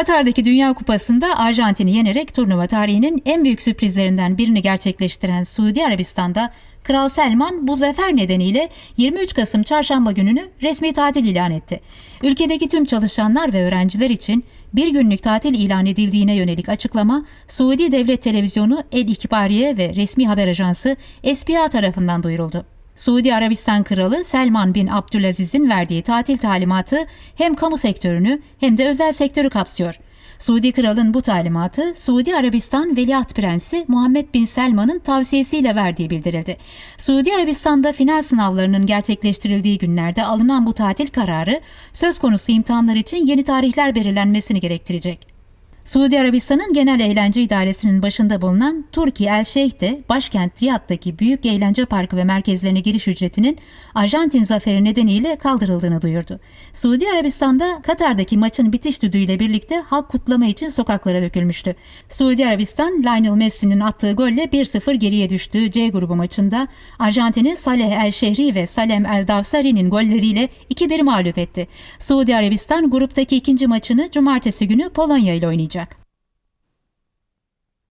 Katar'daki Dünya Kupası'nda Arjantin'i yenerek turnuva tarihinin en büyük sürprizlerinden birini gerçekleştiren Suudi Arabistan'da Kral Selman bu zafer nedeniyle 23 Kasım çarşamba gününü resmi tatil ilan etti. Ülkedeki tüm çalışanlar ve öğrenciler için bir günlük tatil ilan edildiğine yönelik açıklama Suudi Devlet Televizyonu El İkbariye ve resmi haber ajansı SPA tarafından duyuruldu. Suudi Arabistan Kralı Selman bin Abdülaziz'in verdiği tatil talimatı hem kamu sektörünü hem de özel sektörü kapsıyor. Suudi Kral'ın bu talimatı Suudi Arabistan Veliaht Prensi Muhammed Bin Selman'ın tavsiyesiyle verdiği bildirildi. Suudi Arabistan'da final sınavlarının gerçekleştirildiği günlerde alınan bu tatil kararı söz konusu imtihanlar için yeni tarihler belirlenmesini gerektirecek. Suudi Arabistan'ın Genel Eğlence İdaresi'nin başında bulunan Turki El Şeyh de başkent Riyad'daki büyük eğlence parkı ve merkezlerine giriş ücretinin Arjantin zaferi nedeniyle kaldırıldığını duyurdu. Suudi Arabistan'da Katar'daki maçın bitiş düdüğüyle birlikte halk kutlama için sokaklara dökülmüştü. Suudi Arabistan, Lionel Messi'nin attığı golle 1-0 geriye düştüğü C grubu maçında Arjantin'i Saleh El Şehri ve Salem El Davsari'nin golleriyle 2-1 mağlup etti. Suudi Arabistan gruptaki ikinci maçını cumartesi günü Polonya ile oynayacak. yaşayacak.